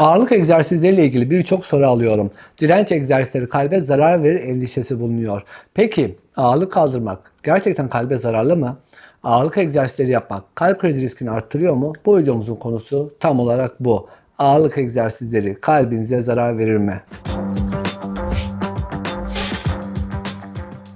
Ağırlık egzersizleriyle ilgili birçok soru alıyorum. Direnç egzersizleri kalbe zarar verir endişesi bulunuyor. Peki ağırlık kaldırmak gerçekten kalbe zararlı mı? Ağırlık egzersizleri yapmak kalp krizi riskini arttırıyor mu? Bu videomuzun konusu tam olarak bu. Ağırlık egzersizleri kalbinize zarar verir mi?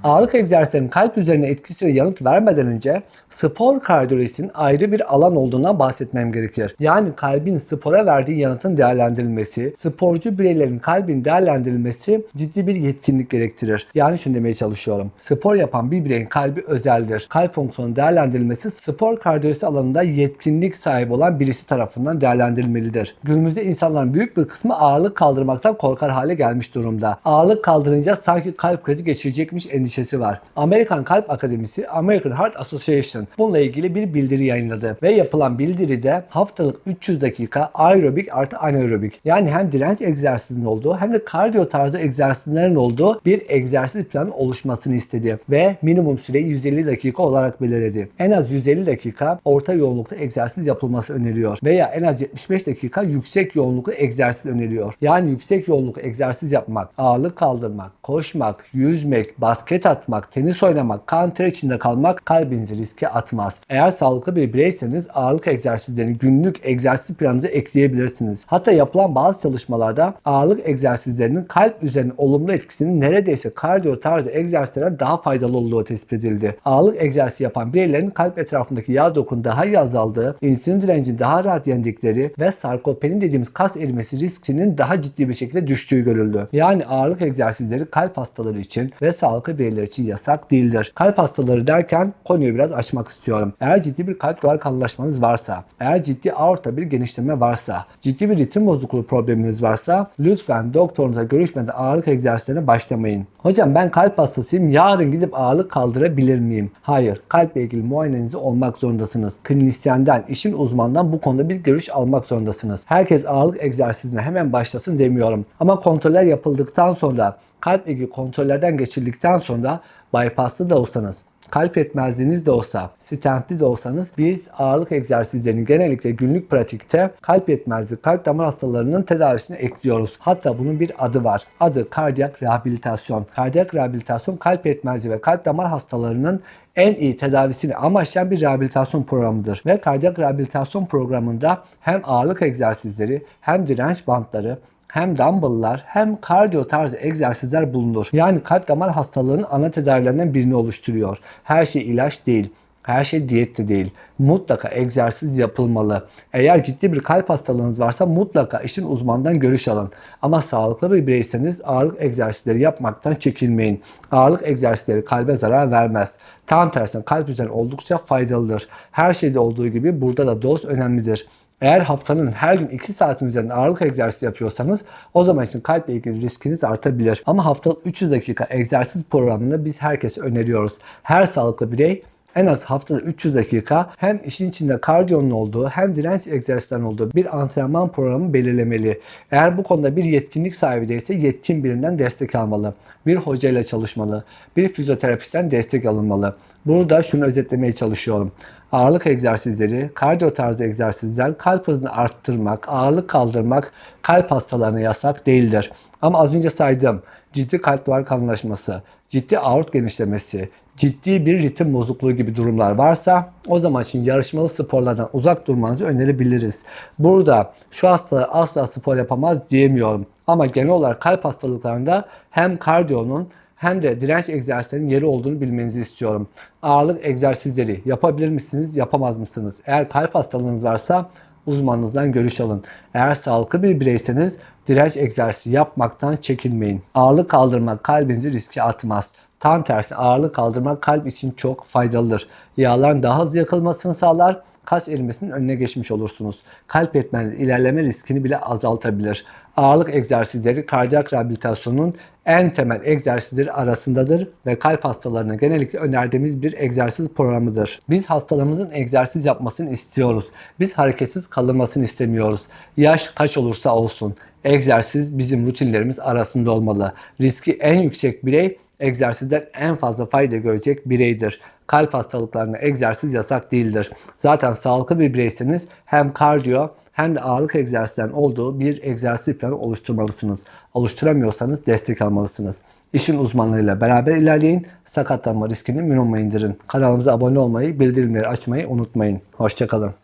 Ağırlık egzersizlerinin kalp üzerine etkisiyle yanıt vermeden önce spor kardiyolojisinin ayrı bir alan olduğundan bahsetmem gerekir. Yani kalbin spora verdiği yanıtın değerlendirilmesi, sporcu bireylerin kalbin değerlendirilmesi ciddi bir yetkinlik gerektirir. Yani şunu demeye çalışıyorum. Spor yapan bir bireyin kalbi özeldir. Kalp fonksiyonu değerlendirilmesi spor kardiyolojisi alanında yetkinlik sahibi olan birisi tarafından değerlendirilmelidir. Günümüzde insanların büyük bir kısmı ağırlık kaldırmaktan korkar hale gelmiş durumda. Ağırlık kaldırınca sanki kalp krizi geçirecekmiş endişesi var. Amerikan Kalp Akademisi, American Heart Association bununla ilgili bir bildiri yayınladı ve yapılan bildiride haftalık 300 dakika aerobik artı anaerobik yani hem direnç egzersizinin olduğu hem de kardiyo tarzı egzersizlerin olduğu bir egzersiz planı oluşmasını istedi ve minimum süreyi 150 dakika olarak belirledi. En az 150 dakika orta yoğunlukta egzersiz yapılması öneriyor veya en az 75 dakika yüksek yoğunluklu egzersiz öneriyor. Yani yüksek yoğunluklu egzersiz yapmak, ağırlık kaldırmak, koşmak, yüzmek, basket atmak, tenis oynamak, kan ter içinde kalmak kalbinizi riske atmaz. Eğer sağlıklı bir bireyseniz ağırlık egzersizlerini günlük egzersiz planınıza ekleyebilirsiniz. Hatta yapılan bazı çalışmalarda ağırlık egzersizlerinin kalp üzerine olumlu etkisinin neredeyse kardiyo tarzı egzersizlerden daha faydalı olduğu tespit edildi. Ağırlık egzersizi yapan bireylerin kalp etrafındaki yağ dokun daha iyi azaldığı, insülin direncini daha rahat yendikleri ve sarkopeni dediğimiz kas erimesi riskinin daha ciddi bir şekilde düştüğü görüldü. Yani ağırlık egzersizleri kalp hastaları için ve sağlıklı bireyler için yasak değildir. Kalp hastaları derken konuyu biraz açmak istiyorum. Eğer ciddi bir kalp duvar kalınlaşmanız varsa, eğer ciddi aorta bir genişleme varsa, ciddi bir ritim bozukluğu probleminiz varsa lütfen doktorunuza görüşmeden ağırlık egzersizlerine başlamayın. Hocam ben kalp hastasıyım yarın gidip ağırlık kaldırabilir miyim? Hayır. Kalple ilgili muayenenizi olmak zorundasınız. Klinisyenden, işin uzmanından bu konuda bir görüş almak zorundasınız. Herkes ağırlık egzersizine hemen başlasın demiyorum. Ama kontroller yapıldıktan sonra kalp ilgili kontrollerden geçildikten sonra bypasslı da olsanız, kalp yetmezliğiniz de olsa, stentli de olsanız biz ağırlık egzersizlerini genellikle günlük pratikte kalp yetmezliği, kalp damar hastalarının tedavisine ekliyoruz. Hatta bunun bir adı var. Adı kardiyak rehabilitasyon. Kardiyak rehabilitasyon kalp yetmezliği ve kalp damar hastalarının en iyi tedavisini amaçlayan bir rehabilitasyon programıdır. Ve kardiyak rehabilitasyon programında hem ağırlık egzersizleri hem direnç bantları hem dumbbell'lar hem kardiyo tarzı egzersizler bulunur. Yani kalp damar hastalığının ana tedavilerinden birini oluşturuyor. Her şey ilaç değil. Her şey diyet de değil. Mutlaka egzersiz yapılmalı. Eğer ciddi bir kalp hastalığınız varsa mutlaka işin uzmandan görüş alın. Ama sağlıklı bir bireyseniz ağırlık egzersizleri yapmaktan çekinmeyin. Ağırlık egzersizleri kalbe zarar vermez. Tam tersine kalp üzerine oldukça faydalıdır. Her şeyde olduğu gibi burada da doz önemlidir. Eğer haftanın her gün 2 saatin üzerinde ağırlık egzersizi yapıyorsanız o zaman için kalple ilgili riskiniz artabilir. Ama haftalık 300 dakika egzersiz programını biz herkese öneriyoruz. Her sağlıklı birey en az haftada 300 dakika hem işin içinde kardiyonun olduğu hem direnç egzersizlerinin olduğu bir antrenman programı belirlemeli. Eğer bu konuda bir yetkinlik sahibi değilse yetkin birinden destek almalı. Bir hocayla çalışmalı. Bir fizyoterapistten destek alınmalı. Burada şunu özetlemeye çalışıyorum. Ağırlık egzersizleri, kardiyo tarzı egzersizler kalp hızını arttırmak, ağırlık kaldırmak kalp hastalarına yasak değildir. Ama az önce saydığım ciddi kalp duvar kalınlaşması, ciddi aort genişlemesi, ciddi bir ritim bozukluğu gibi durumlar varsa o zaman için yarışmalı sporlardan uzak durmanızı önerebiliriz. Burada şu hasta asla spor yapamaz diyemiyorum. Ama genel olarak kalp hastalıklarında hem kardiyonun hem de direnç egzersizlerinin yeri olduğunu bilmenizi istiyorum. Ağırlık egzersizleri yapabilir misiniz, yapamaz mısınız? Eğer kalp hastalığınız varsa uzmanınızdan görüş alın. Eğer sağlıklı bir bireyseniz direnç egzersizi yapmaktan çekinmeyin. Ağırlık kaldırmak kalbinizi riske atmaz. Tam tersi ağırlık kaldırmak kalp için çok faydalıdır. Yağların daha hızlı yakılmasını sağlar, kas erimesinin önüne geçmiş olursunuz. Kalp yetmezliği ilerleme riskini bile azaltabilir. Ağırlık egzersizleri kardiyak rehabilitasyonun en temel egzersizleri arasındadır ve kalp hastalarına genellikle önerdiğimiz bir egzersiz programıdır. Biz hastalarımızın egzersiz yapmasını istiyoruz. Biz hareketsiz kalınmasını istemiyoruz. Yaş kaç olursa olsun egzersiz bizim rutinlerimiz arasında olmalı. Riski en yüksek birey egzersizden en fazla fayda görecek bireydir. Kalp hastalıklarına egzersiz yasak değildir. Zaten sağlıklı bir bireyseniz hem kardiyo hem de ağırlık egzersizlerin olduğu bir egzersiz planı oluşturmalısınız. Oluşturamıyorsanız destek almalısınız. İşin uzmanlarıyla beraber ilerleyin. Sakatlanma riskini minimuma indirin. Kanalımıza abone olmayı, bildirimleri açmayı unutmayın. Hoşçakalın.